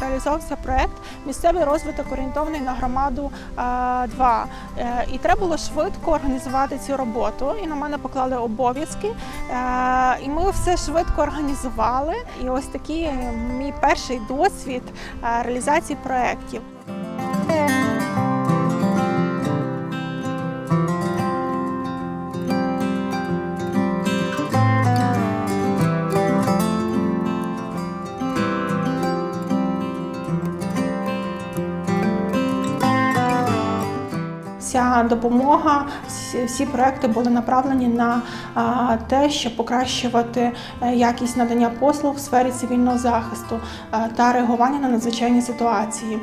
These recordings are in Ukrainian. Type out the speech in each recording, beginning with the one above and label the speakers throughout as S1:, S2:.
S1: реалізовувався проект Місцевий розвиток орієнтований на громаду 2. І треба було швидко організувати цю роботу. І на мене поклали обов'язки. Е, І ми все швидко організували. І ось такий е, мій перший досвід е, реалізації проєктів. Ця допомога, всі, проекти були направлені на те, щоб покращувати е, якість надання послуг в сфері цивільного захисту е, та реагування на надзвичайні ситуації.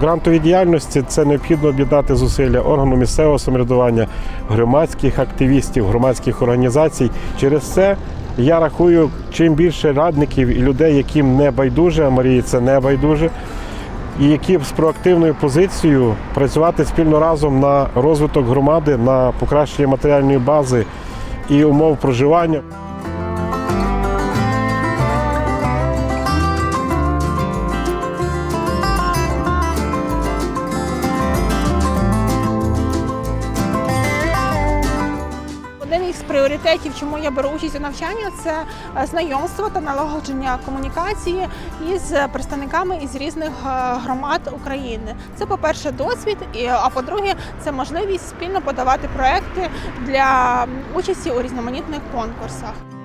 S2: Грантовій діяльності це необхідно об'єднати зусилля органу місцевого самоврядування, громадських активістів, громадських організацій. Через це я рахую, чим більше радників і людей, яким не байдуже, а Марії це не байдуже, і які з проактивною позицією працювати спільно разом на розвиток громади, на покращення матеріальної бази і умов проживання.
S1: Пріоритетів, чому я беру участь у навчанні, це е, знайомство та налагодження комунікації із представниками із різних е, громад України. Це, по-перше, досвід, а по-друге, це можливість спільно подавати проекти для участі у різноманітних конкурсах.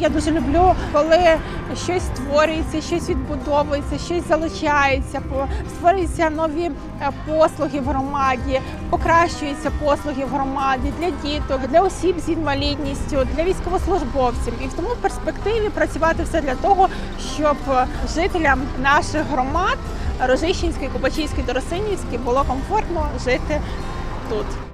S1: Я дуже люблю, коли щось створюється, щось відбудовується, щось залучається, створюються нові е, послуги в громаді, покращуються послуги в громаді для діток, для осіб з інвалідністю, для військовослужбовців. І в тому в перспективі працювати все для того, щоб жителям наших громад Рожищенської, Купачівської та Росинівської було комфортно жити тут.